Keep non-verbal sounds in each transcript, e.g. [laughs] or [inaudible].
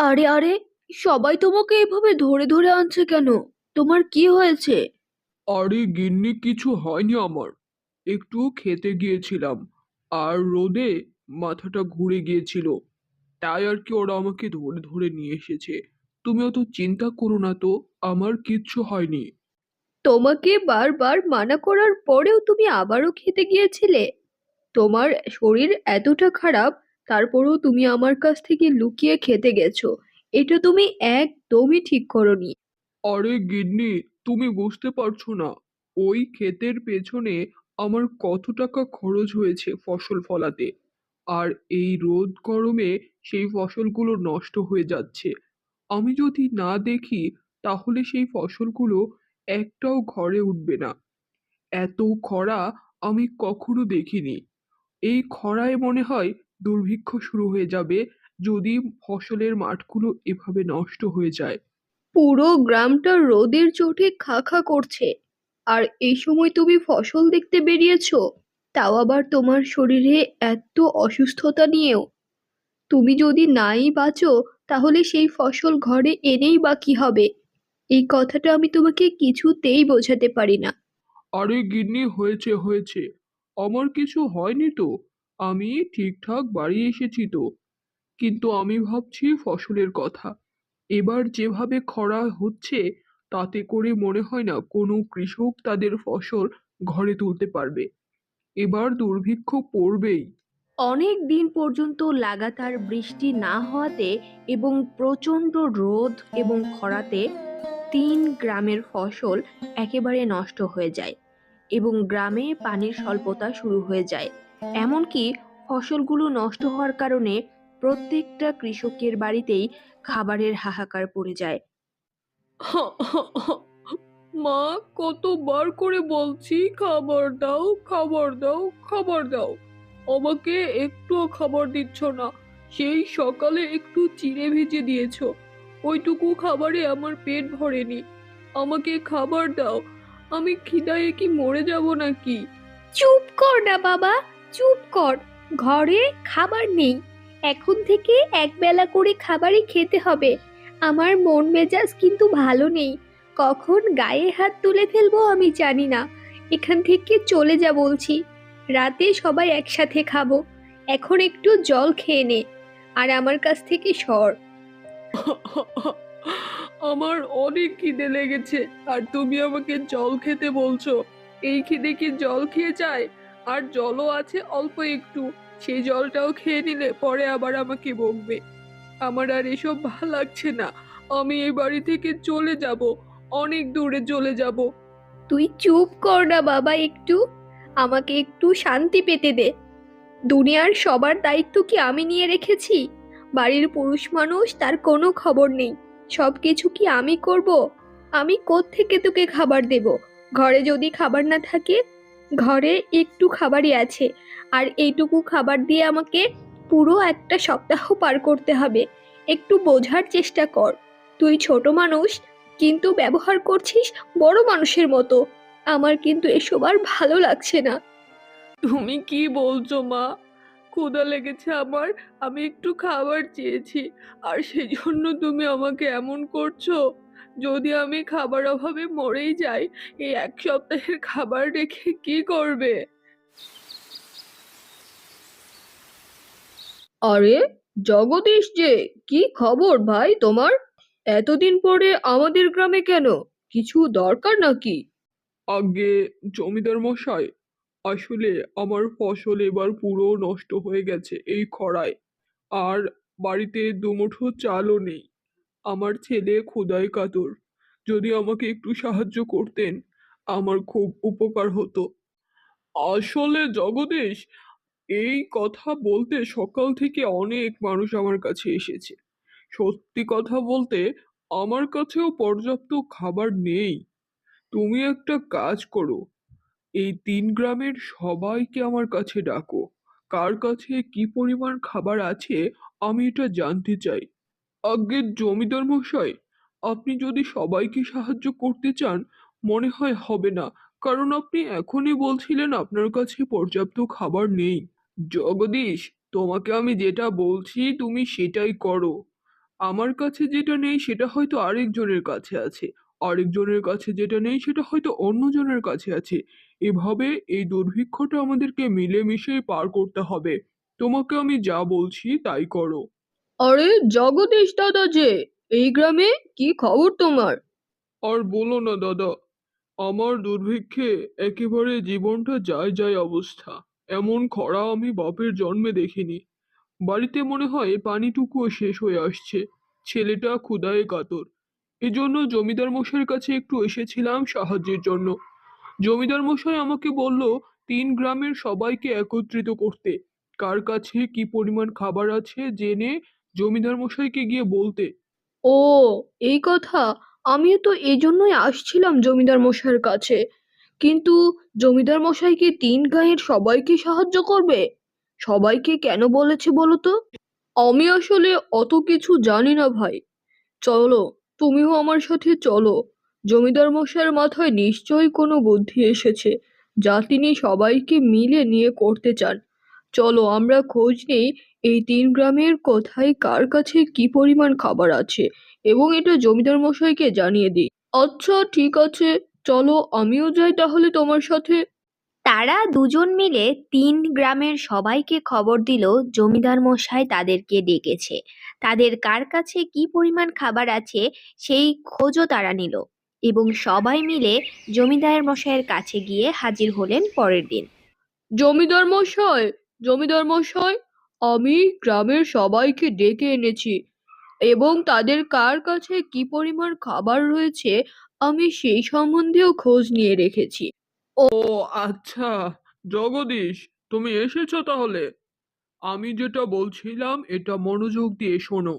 আরে আরে সবাই তোমাকে এভাবে ধরে ধরে আনছে কেন? তোমার কি হয়েছে? আরে গিন্নি কিছু হয়নি আমার। একটু খেতে গিয়েছিলাম আর রোদে মাথাটা ঘুরে গিয়েছিল। তাই আর কি ওরা আমাকে ধরে ধরে নিয়ে এসেছে। তুমি অত চিন্তা করো না তো আমার কিচ্ছু হয়নি। তোমাকে বারবার মানা করার পরেও তুমি আবারও খেতে গিয়েছিলে? তোমার শরীর এতটা খারাপ তারপরেও তুমি আমার কাছ থেকে লুকিয়ে খেতে গেছো। এটা তুমি একদমই ঠিক করনি। আরে গিন্নি, তুমি বুঝতে পারছ না। ওই ক্ষেতের পেছনে আমার কত টাকা খরচ হয়েছে ফসল ফলাতে। আর এই রোদ গরমে সেই ফসলগুলো নষ্ট হয়ে যাচ্ছে। আমি যদি না দেখি, তাহলে সেই ফসলগুলো একটাও ঘরে উঠবে না। এত খরা আমি কখনো দেখিনি। এই খরায় মনে হয় দুর্ভিক্ষ শুরু হয়ে যাবে যদি ফসলের মাঠগুলো এভাবে নষ্ট হয়ে যায়। পুরো গ্রামটা রোদের চোটে খা খা করছে। আর এই সময় তুমি ফসল দেখতে বেরিয়েছো তাও আবার তোমার শরীরে এত অসুস্থতা নিয়েও। তুমি যদি নাই বাঁচো তাহলে সেই ফসল ঘরে এনেই বা কি হবে? এই কথাটা আমি তোমাকে কিছুতেই বোঝাতে পারি না। আরে গিন্নি হয়েছে হয়েছে। আমার কিছু হয়নি তো? আমি ঠিকঠাক বাড়ি এসেছি তো। কিন্তু আমি ভাবছি ফসলের কথা। এবার যেভাবে খরা হচ্ছে, তাতে করে মনে হয় না কোনো কৃষক তাদের ফসল ঘরে তুলতে পারবে। এবার দুর্ভিক্ষ পড়বেই। অনেক দিন পর্যন্ত লাগাতার বৃষ্টি না হওয়াতে এবং প্রচণ্ড রোদ এবং খরাতে তিন গ্রামের ফসল একেবারে নষ্ট হয়ে যায় এবং গ্রামে পানির স্বল্পতা শুরু হয়ে যায়। এমনকি ফসলগুলো নষ্ট হওয়ার কারণে প্রত্যেকটা কৃষকের বাড়িতেই খাবারের হাহাকার পড়ে যায়। [laughs] মা কতবার করে বলছি খাবার দাও খাবার দাও খাবার দাও। আমাকে একটুও খাবার দিচ্ছ না। সেই সকালে একটু চিড়ে ভেজে দিয়েছ। ওইটুকু খাবারে আমার পেট ভরেনি। আমাকে খাবার দাও। আমি খিদায় কি মরে যাব নাকি? চুপ কর না বাবা। চুপ কর, ঘরে খাবার নেই। এখন থেকে একবেলা করে খাবারই খেতে হবে। আমার মন মেজাজ কিন্তু ভালো নেই। কখন গায়ে হাত তুলে ফেলব আমি জানি না। এখান থেকে চলে যা বলছি। রাতে সবাই একসাথে খাব। এখন একটু জল খেয়ে নে। আর আমার কাছ থেকে সর। আমার অনেক খিদে লেগেছে। আর তুমি আমাকে জল খেতে বলছো। এই খিদে কি জল খেয়ে যায়? আর জলও আছে অল্প একটু। সেই জলটাও খেয়ে নিলে পরে আবার আমাকে বকবে। আমার আর এসব ভালো লাগছে না। আমি এই বাড়ি থেকে চলে যাব। অনেক দূরে চলে যাব। তুই চুপ কর না বাবা একটু। আমাকে একটু শান্তি পেতে দে। দুনিয়ার সবার দায়িত্ব কি আমি নিয়ে রেখেছি? বাড়ির পুরুষ মানুষ, তার কোনো খবর নেই। সব কিছু কি আমি করব? আমি থেকে তোকে খাবার দেব? ঘরে যদি খাবার না থাকে ঘরে একটু খাবারই আছে। আর এইটুকু খাবার দিয়ে আমাকে পুরো একটা সপ্তাহ পার করতে হবে। একটু বোঝার চেষ্টা কর। তুই ছোট মানুষ, কিন্তু ব্যবহার করছিস বড় মানুষের মতো। আমার কিন্তু এসব আর ভালো লাগছে না। তুমি কি বলছো, মা? ক্ষুধা লেগেছে আমার। আমি একটু খাবার চেয়েছি। আর সেই জন্য তুমি আমাকে এমন করছ? যদি আমি খাবার অভাবে মরেই যাই এই এক সপ্তাহের খাবার রেখে কি করবে? আরে জগদীশ যে কি খবর ভাই তোমার? এতদিন পরে আমাদের গ্রামে কেন? কিছু দরকার নাকি? আগে জমিদার মশাই আসলে আমার ফসল এবার পুরো নষ্ট হয়ে গেছে এই খরায়। আর বাড়িতে দুমুঠো চালও নেই। আমার ছেলে ক্ষুধায় কাতর। যদি আমাকে একটু সাহায্য করতেন, আমার খুব উপকার হতো। আসলে জগদীশ, এই কথা বলতে সকাল থেকে অনেক মানুষ আমার কাছে এসেছে। সত্যি কথা বলতে, আমার কাছেও পর্যাপ্ত খাবার নেই। তুমি একটা কাজ করো। এই তিন গ্রামের সবাইকে আমার কাছে ডাকো। কার কাছে কি পরিমাণ খাবার আছে, আমি এটা জানতে চাই। আগে জমিদার মশাই, আপনি যদি সবাইকে সাহায্য করতে চান, মনে হয় হবে না, কারণ আপনি এখনই বলছিলেন আপনার কাছে পর্যাপ্ত খাবার নেই। জগদীশ, তোমাকে আমি যেটা বলছি তুমি সেটাই করো। আমার কাছে যেটা নেই সেটা হয়তো আরেকজনের কাছে আছে, আরেকজনের কাছে যেটা নেই সেটা হয়তো অন্যজনের কাছে আছে। এভাবে এই দুর্ভিক্ষটা আমাদেরকে মিলেমিশে পার করতে হবে। তোমাকে আমি যা বলছি তাই করো। আরে জগদীশ দাদা যে, এই গ্রামে কি খবর তোমার? আর বলো না দাদা, আমার দুর্ভিক্ষে একেবারে জীবনটা যায় যায় অবস্থা। এমন খরা আমি বাপের জন্মে দেখিনি। বাড়িতে মনে হয় পানিটুকুও শেষ হয়ে আসছে। ছেলেটা ক্ষুদায় কাতর। এজন্য জমিদার মশাইয়ের কাছে একটু এসেছিলাম সাহায্যের জন্য। জমিদার মশাই আমাকে বলল, তিন গ্রামের সবাইকে একত্রিত করতে। কার কাছে কি পরিমাণ খাবার আছে জেনে জমিদার মশাইকে গিয়ে বলতে, ও, এই কথা? আমিও তো এই জন্যই আসছিলাম জমিদার মশাইয়ের কাছে। কিন্তু জমিদার মশাই কি তিন গাঁয়ের সবাইকে সাহায্য করবে? সবাইকে কেন বলেছে বলো তো? আমি আসলে অত কিছু জানি না ভাই। চলো, তুমিও আমার সাথে চলো। জমিদার মশাইয়ের মাথায় নিশ্চয়ই কোনো বুদ্ধি এসেছে, যা তিনি সবাইকে মিলে নিয়ে করতে চান। চলো আমরা খোঁজ নেই এই তিন গ্রামের কোথায় কার কাছে কি পরিমাণ খাবার আছে? এবং এটা জমিদার মশাইকে জানিয়ে দিই। আচ্ছা ঠিক আছে চলো আমিও যাই তাহলে তোমার সাথে। তারা দুজন মিলে তিন গ্রামের সবাইকে খবর দিল জমিদার মশাই তাদেরকে ডেকেছে। তাদের কার কাছে কি পরিমাণ খাবার আছে সেই খোঁজও তারা নিল এবং সবাই মিলে জমিদার মশাইয়ের কাছে গিয়ে হাজির হলেন পরের দিন। জমিদার মশাই জমিদার মশাই আমি গ্রামের সবাইকে ডেকে এনেছি। এবং তাদের কার কাছে কি পরিমাণ খাবার রয়েছে, আমি সেই সম্বন্ধেও খোঁজ নিয়ে রেখেছি। ও আচ্ছা। জগদীশ, তুমি এসেছ তাহলে? আমি যেটা বলছিলাম, এটা মনোযোগ দিয়ে শোনো।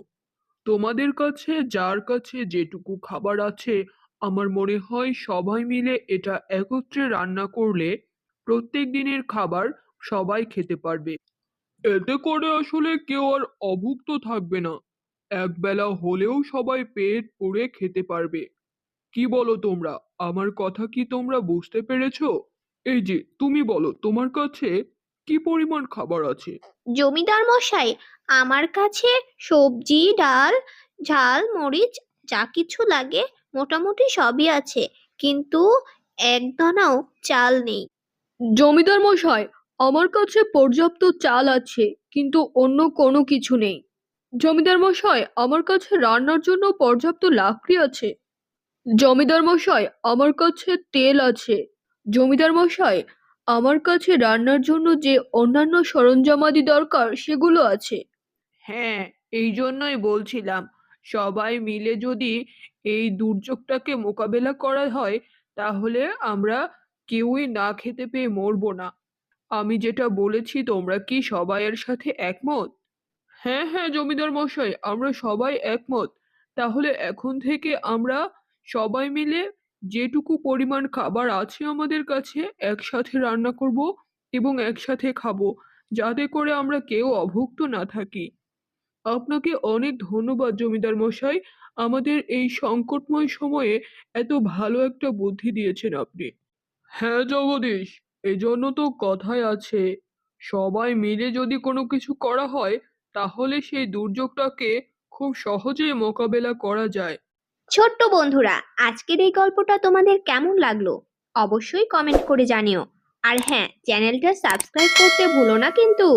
তোমাদের কাছে, যার কাছে যেটুকু খাবার আছে, আমার মনে হয় সবাই মিলে এটা একত্রে রান্না করলে প্রত্যেক দিনের খাবার সবাই খেতে পারবে। এতে করে আসলে কেউ আর অভুক্ত থাকবে না। একবেলা হলেও সবাই পেট পুড়ে খেতে পারবে। কি বলো তোমরা? আমার কথা কি তোমরা বুঝতে পেরেছ? এই যে তুমি বলো তোমার কাছে কি পরিমাণ খাবার আছে? জমিদার মশাই আমার কাছে সবজি ডাল ঝাল মরিচ যা কিছু লাগে মোটামুটি সবই আছে। কিন্তু এক দানাও চাল নেই। জমিদার মশাই আমার কাছে পর্যাপ্ত চাল আছে, কিন্তু অন্য কোনো কিছু নেই। জমিদার মশাই, আমার কাছে রান্নার জন্য পর্যাপ্ত লাকড়ি আছে। জমিদার মশাই, আমার কাছে তেল আছে। জমিদার মশাই, আমার কাছে রান্নার জন্য যে অন্যান্য সরঞ্জামাদি দরকার, সেগুলো আছে। হ্যাঁ এই জন্যই বলছিলাম, সবাই মিলে যদি এই দুর্যোগটাকে মোকাবেলা করা হয়, তাহলে আমরা কেউই না খেতে পেয়ে মরবো না। আমি যেটা বলেছি তোমরা কি সবাই এর সাথে একমত? হ্যাঁ হ্যাঁ জমিদার মশাই, আমরা সবাই একমত। তাহলে এখন থেকে আমরা সবাই মিলে যেটুকু পরিমাণ খাবার আছে আমাদের কাছে একসাথে রান্না করব এবং একসাথে খাব, যাতে করে আমরা কেউ অভুক্ত না থাকি। আপনাকে অনেক ধন্যবাদ জমিদার মশাই, আমাদের এই সংকটময় সময়ে এত ভালো একটা বুদ্ধি দিয়েছেন আপনি। হ্যাঁ জগদীশ। এই জন্য তো কথায় আছে, সবাই মিলে যদি কোনো কিছু করা হয়, তাহলে সেই দুর্যোগটাকে খুব সহজেই মোকাবেলা করা যায়। ছোট্ট বন্ধুরা, আজকের এই গল্পটা তোমাদের কেমন লাগল? অবশ্যই কমেন্ট করে জানিও। আর হ্যাঁ চ্যানেলটা সাবস্ক্রাইব করতে ভুলো না কিন্তু।